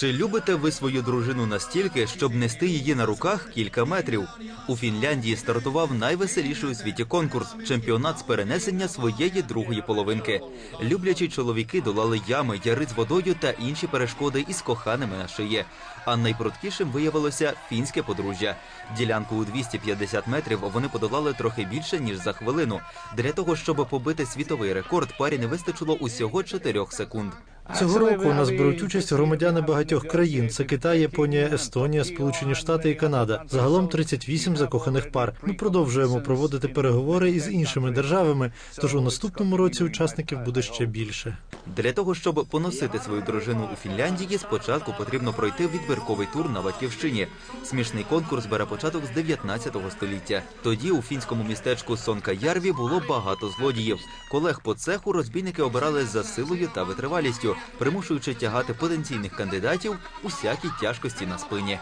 Чи любите ви свою дружину настільки, щоб нести її на руках кілька метрів? У Фінляндії стартував найвеселіший у світі конкурс чемпіонат з перенесення своєї другої половинки. Люблячі чоловіки долали ями, яри з водою та інші перешкоди із коханими на шиї. А найпруткішим виявилося фінське подружжя. Ділянку у 250 метрів вони подолали трохи більше ніж за хвилину. Для того щоб побити світовий рекорд, парі не вистачило усього 4 секунд. Цього року у нас беруть участь громадяни багатьох країн: це Китай, Японія, Естонія, Сполучені Штати і Канада. Загалом 38 закоханих пар. Ми продовжуємо проводити переговори із іншими державами. Тож у наступному році учасників буде ще більше. Для того щоб поносити свою дружину у Фінляндії, спочатку потрібно пройти відбірковий тур на батьківщині. Смішний конкурс бере початок з 19 століття. Тоді у фінському містечку Сонка Ярві було багато злодіїв. Колег по цеху розбійники обирали за силою та витривалістю, примушуючи тягати потенційних кандидатів усякі тяжкості на спині.